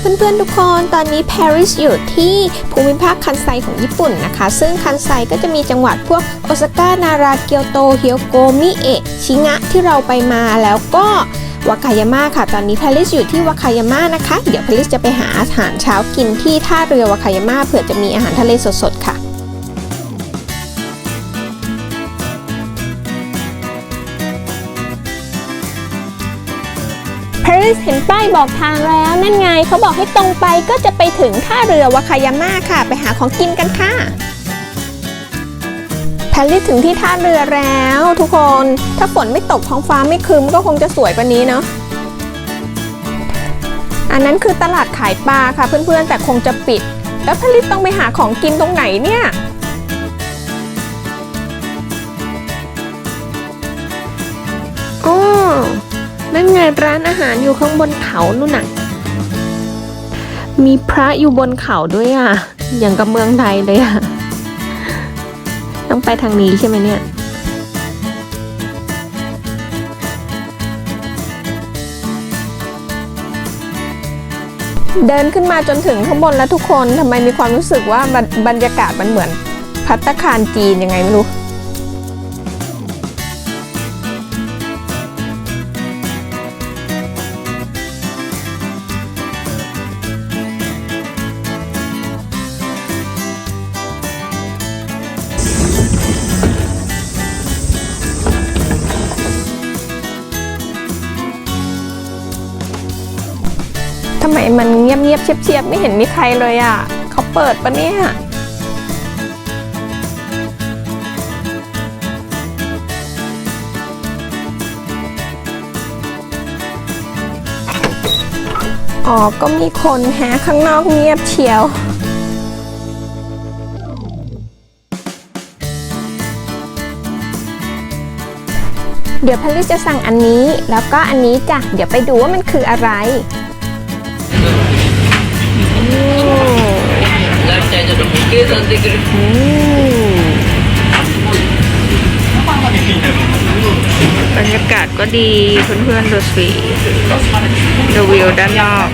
เพื่อนๆทุกคน ตอนนี้ปารีสอยู่ที่ภูมิภาคคันไซของญี่ปุ่นนะคะ ซึ่งคันไซก็จะมีจังหวัดพวกโอซาก้า นารา เกียวโต เฮียวโก มิเอะ ชิงะ ที่เราไปมาแล้วก็วากายาม่าค่ะ ตอนนี้พาริสอยู่ที่วากายาม่านะคะ เดี๋ยวพาริสจะไปหาอาหารเช้ากินที่ท่าเรือวากายาม่าเผื่อจะมีอาหารทะเลสดๆค่ะ เห็นป้ายบอกทางแล้ว นั่นไงเขาบอกให้ตรงไปก็จะไปถึงท่าเรือวาคายาม่าค่ะ ไปหาของกินกันค่ะแพาริสถึงที่ท่าเรือแล้วทุกคน ถ้าฝนไม่ตกท้องฟ้าไม่ครึ้มก็คงจะสวยกว่านี้เนาะ อันนั้นคือตลาดขายปลาค่ะเพื่อนๆ แต่คงจะปิด แล้วพาริสต้องไปหาของกินตรงไหนเนี่ย อ๋อ นั่นไงร้านอาหารอยู่ข้างบนเขานู่นน่ะ มีพระอยู่บนเขาด้วยอะ อย่างกับเมืองไทยเลยอะ ต้องไปทางนี้ใช่ไหมเนี่ยเดินขึ้นมาจนถึงข้างบนแล้วทุกคนทำไมมีความรู้สึกว่าบรรยากาศมันเหมือนพัตตาคารจีนยังไงไม่รู้ เงียบเงียบๆเชียบๆไม่เห็นมีใครเลยอะเขาเปิดปะเนี่ยอ๋อ ก็มีคนแฮะข้างนอกเงียบเชียว เดี๋ยวพลิจะสั่งอันนี้แล้วก็อันนี้จ้ะ เดี๋ยวไปดูว่ามันคืออะไร บรรยากาศก็ดีเพื่อนๆดูสิดูวิวด้านนอก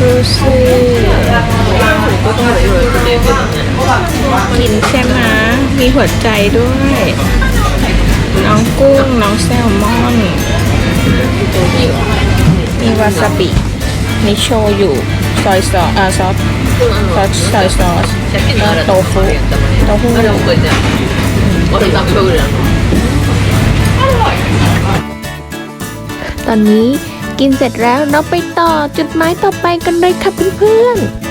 ดูสิกินใช่ไหมมีหัวใจด้วย น้องกุ้ง น้องแซลมอน มีวาซาบินิโชยุซอยซอสอ่าซอสซอสซอยซอสโตฟุโตฟุตอนนี้กินเสร็จแล้วเราไปต่อจุดหมายต่อไปกันเลยค่ะเพื่อนๆ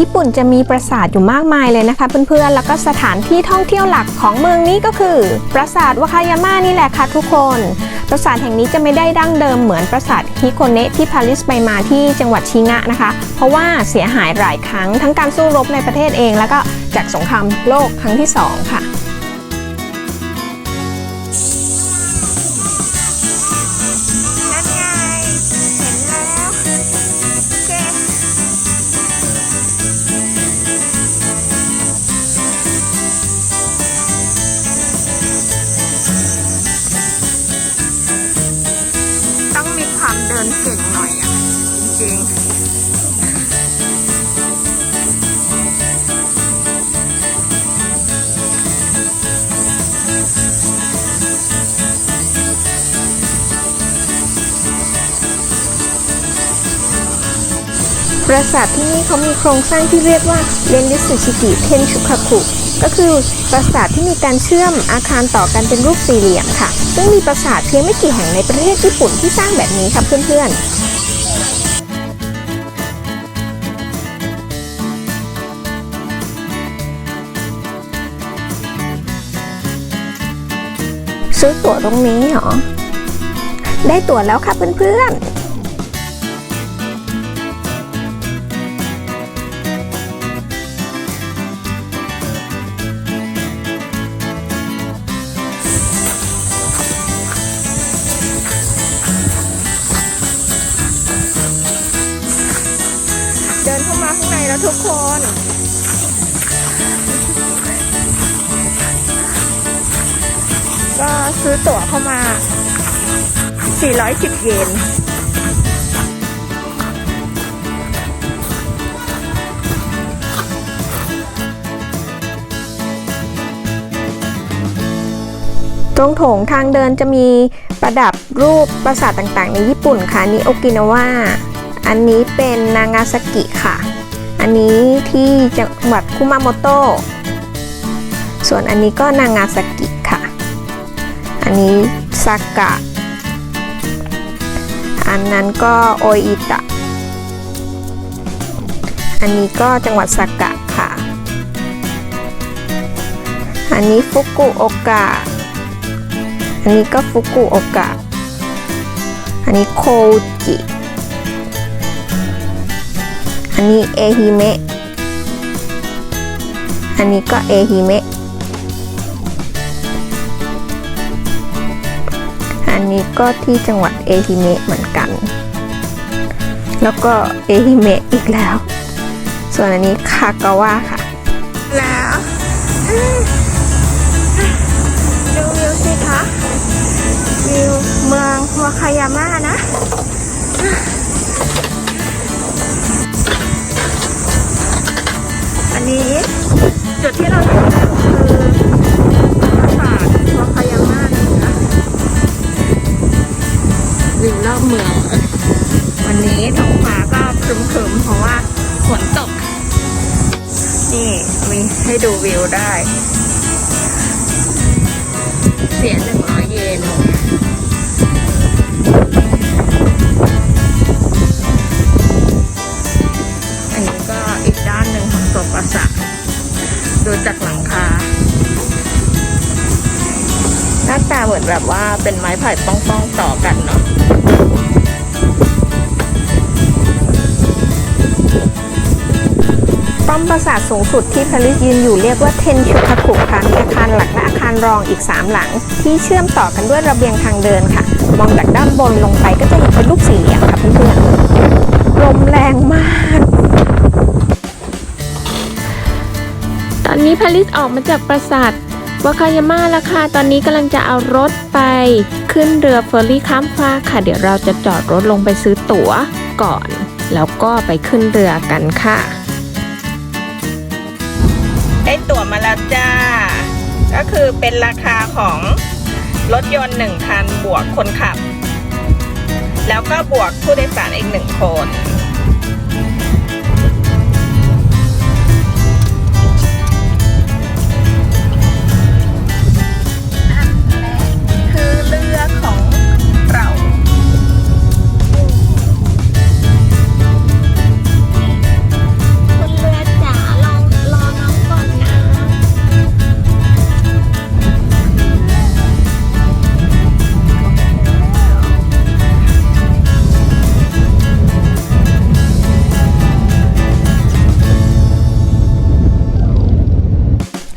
ญี่ปุ่นจะมีปราสาทอยู่มากมายเลยนะคะเพื่อนๆ แล้วก็สถานที่ท่องเที่ยวหลักของเมืองนี้ก็คือ ปราสาทวาคายาม่านี่แหละค่ะทุกคน ปราสาทแห่งนี้จะไม่ได้ดั้งเดิมเหมือนปราสาทฮิโคเนะที่ปารีสไปมาที่จังหวัดชิงะนะคะ เพราะว่าเสียหายหลายครั้งทั้งการสู้รบในประเทศเอง แล้วก็จากสงครามโลกครั้งที่สองค่ะ ราสาทที่นี่เขามีโครงสร้างที่เรียกว่าเรนดิสุชิกิเทนชุคาคุก็คือปราสาทที่มีการเชื่อมอาคารต่อกันเป็นรูปสี่เหลี่ยมค่ะ ซึ่งมีปราสาทเพียงไม่กี่แห่งในประเทศญี่ปุ่นที่สร้างแบบนี้ครับเพื่อนๆซื้อตั๋วตรงนี้เหรอ ได้ตั๋วแล้วค่ะเพื่อนๆ แล้วทุกคน ก็ซื้อตั๋วเข้ามา 410 เยนตรงโถงทางเดินจะมีประดับรูปปราสาทต่างๆ ในญี่ปุ่นค่ะนนี้โอกินาวาอันนี้เป็นนางาซากิค่ะ อันนี้ที่จังหวัดคุมาโมโตะส่วนอันนี้ก็นางาซากิค่ะ อันนี้ซากะ อันนั้นก็โออิตะ อันนี้ก็จังหวัดซากะค่ะ อันนี้ฟุกุโอกะ อันนี้ก็ฟุกุโอกะ อันนี้โคจิ อันนี้เอฮิเมะ อันนี้ก็เอฮิเมะ อันนี้ก็ที่จังหวัดเอฮิเมะเหมือนกัน แล้วก็เอฮิเมะอีกแล้ว ส่วนอันนี้คากาวะค่ะ แล้วดูวิวสิคะวิวเมืองวาคายาม่า วันนี้ท้องฟ้าก็ครึมๆเพราะว่าฝนตก นี่มีให้ดูวิวได้ เสียหนึ่งร้อยเยนอันนี้ก็อีกด้านหนึ่งของตัวปราสาทดูจากหลังคาหน้าตาเหมือนแบบว่าเป็นไม้ไผ่ป้องๆต่อกันเนาะ ป้อมปราสาทสูงสุดที่ปารีสยืนอยู่เรียกว่าเทนชูคาคุค่ะมีอาคารหลักและอาคารรองอีก 3 หลัง ที่เชื่อมต่อกันด้วยระเบียงทางเดินค่ะ มองจากด้านบนลงไปก็จะเห็นเป็นรูปสี่เหลี่ยมค่ะเพื่อนๆลมแรงมาก ตอนนี้พาริสออกมาจากปราสาทวาคายาม่าแล้วค่ะ ตอนนี้กำลังจะเอารถไปขึ้นเรือเฟอร์รี่ข้ามฟากค่ะ เดี๋ยวเราจะจอดรถลงไปซื้อตั๋วก่อน แล้วก็ไปขึ้นเรือกันค่ะ ได้ตั๋วมาแล้วจ้า ก็คือเป็นราคาของรถยนต์หนึ่งคันบวกคนขับ แล้วก็บวกผู้โดยสารอีกหนึ่งคน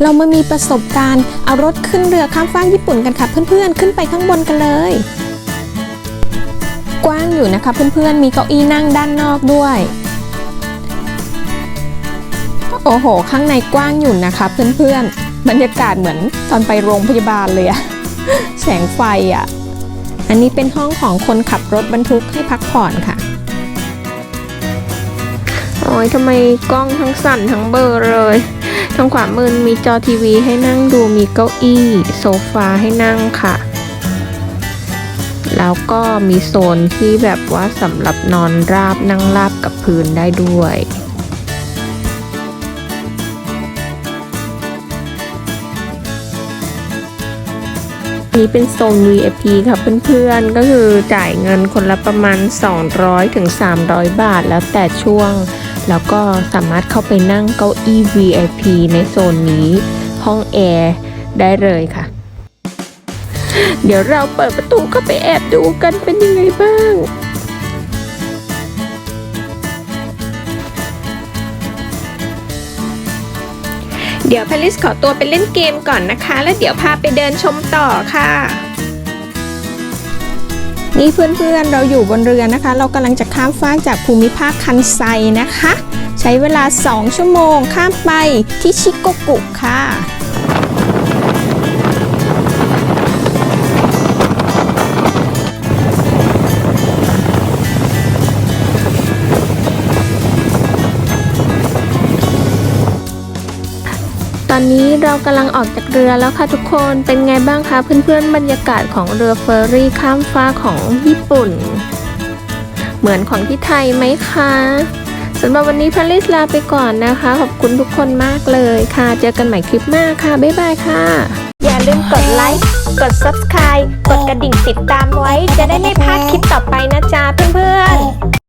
เรามามีประสบการณ์เอารถขึ้นเรือข้ามฟากญี่ปุ่นกันค่ะเพื่อนๆ ขึ้นไปข้างบนกันเลย กว้างอยู่นะคะเพื่อนๆ มีเก้าอี้นั่งด้านนอกด้วย โอ้โห ข้างในกว้างอยู่นะคะเพื่อนๆ บรรยากาศเหมือนตอนไปโรงพยาบาลเลยอะแสงไฟอะอันนี้เป็นห้องของคนขับรถบรรทุกให้พักผ่อนค่ะโอ้ยทำไมกล้องทั้งสั่นทั้งเบลอเลย ทางขวามือมีจอทีวีให้นั่งดูมีเก้าอี้ โซฟาให้นั่งค่ะ แล้วก็มีโซนที่แบบว่าสำหรับนอนราบนั่งราบกับพื้นได้ด้วย นี้เป็นโซน VIP ค่ะเพื่อนๆ ก็คือจ่ายเงินคนละประมาณ 200ถึง300 บาทแล้วแต่ช่วง แล้วก็สามารถเข้าไปนั่งเก้าอี้ VIP ในโซนนี้ห้องแอร์ได้เลยค่ะ เดี๋ยวเราเปิดประตูเข้าไปแอบดูกันเป็นยังไงบ้าง เดี๋ยวพลิสขอตัวไปเล่นเกมก่อนนะคะ แล้วเดี๋ยวพาไปเดินชมต่อค่ะ นี่เพื่อนๆเราอยู่บนเรือนะคะ เรากำลังจะข้ามฟากจากภูมิภาคคันไซนะคะ ใช้เวลา 2 ชั่วโมงข้ามไปที่ชิโกกุค่ะ อนนี้เรากำลังออกจากเรือแล้วค่ะทุกคน เป็นไงบ้างคะเพื่อนๆ บรรยากาศของเรือเฟอร์รี่ข้ามฟ้าของญี่ปุ่น เหมือนของที่ไทยไหมคะสำหรับวันนี้พาริสลาไปก่อนนะคะ ขอบคุณทุกคนมากเลยค่ะ เจอกันใหม่คลิปหน้าค่ะ บ๊ายบายค่ะ อย่าลืมกดไลค์ กด Subscribe กดกระดิ่งติดตามไว้ จะได้ไม่พลาดคลิปต่อไปนะจ๊ะเพื่อนๆ